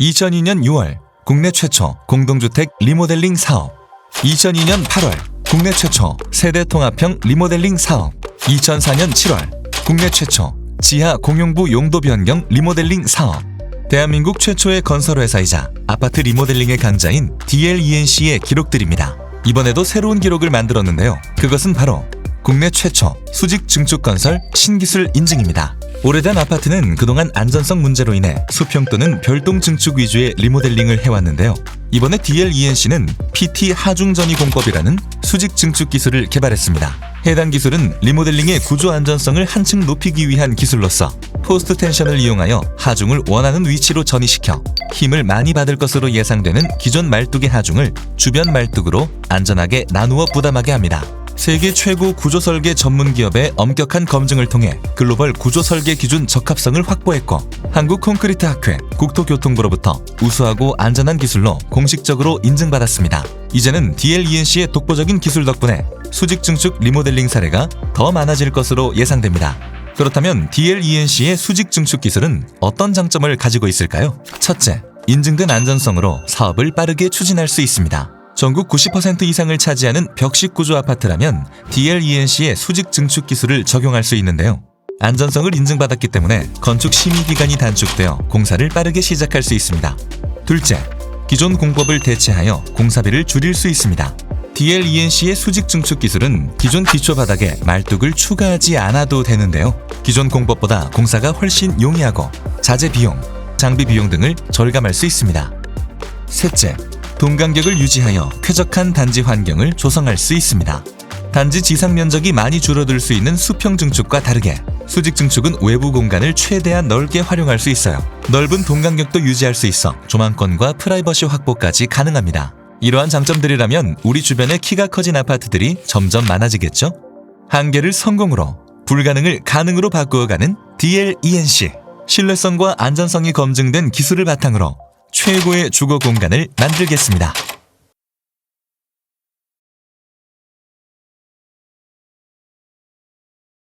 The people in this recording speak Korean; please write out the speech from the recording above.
2002년 6월 국내 최초 공동주택 리모델링 사업 2002년 8월 국내 최초 세대 통합형 리모델링 사업 2004년 7월 국내 최초 지하 공용부 용도 변경 리모델링 사업 대한민국 최초의 건설회사이자 아파트 리모델링의 강자인 DLENC의 기록들입니다. 이번에도 새로운 기록을 만들었는데요. 그것은 바로 국내 최초 수직 증축 건설 신기술 인증입니다. 오래된 아파트는 그동안 안전성 문제로 인해 수평 또는 별동 증축 위주의 리모델링을 해왔는데요. 이번에 DLENC는 PT 하중전이 공법이라는 수직 증축 기술을 개발했습니다. 해당 기술은 리모델링의 구조 안전성을 한층 높이기 위한 기술로서 포스트 텐션을 이용하여 하중을 원하는 위치로 전이시켜 힘을 많이 받을 것으로 예상되는 기존 말뚝의 하중을 주변 말뚝으로 안전하게 나누어 부담하게 합니다. 세계 최고 구조 설계 전문 기업의 엄격한 검증을 통해 글로벌 구조 설계 기준 적합성을 확보했고 한국 콘크리트 학회 국토교통부로부터 우수하고 안전한 기술로 공식적으로 인증받았습니다. 이제는 DLENC의 독보적인 기술 덕분에 수직 증축 리모델링 사례가 더 많아질 것으로 예상됩니다. 그렇다면 DLENC의 수직 증축 기술은 어떤 장점을 가지고 있을까요? 첫째, 인증된 안전성으로 사업을 빠르게 추진할 수 있습니다. 전국 90% 이상을 차지하는 벽식 구조 아파트라면 DLENC의 수직 증축 기술을 적용할 수 있는데요. 안전성을 인증받았기 때문에 건축 심의 기간이 단축되어 공사를 빠르게 시작할 수 있습니다. 둘째, 기존 공법을 대체하여 공사비를 줄일 수 있습니다. DLENC의 수직 증축 기술은 기존 기초 바닥에 말뚝을 추가하지 않아도 되는데요. 기존 공법보다 공사가 훨씬 용이하고 자재 비용, 장비 비용 등을 절감할 수 있습니다. 셋째, 동간격을 유지하여 쾌적한 단지 환경을 조성할 수 있습니다. 단지 지상 면적이 많이 줄어들 수 있는 수평 증축과 다르게 수직 증축은 외부 공간을 최대한 넓게 활용할 수 있어요. 넓은 동간격도 유지할 수 있어 조망권과 프라이버시 확보까지 가능합니다. 이러한 장점들이라면 우리 주변에 키가 커진 아파트들이 점점 많아지겠죠? 한계를 성공으로 불가능을 가능으로 바꾸어가는 DLENC 신뢰성과 안전성이 검증된 기술을 바탕으로 최고의 주거 공간을 만들겠습니다.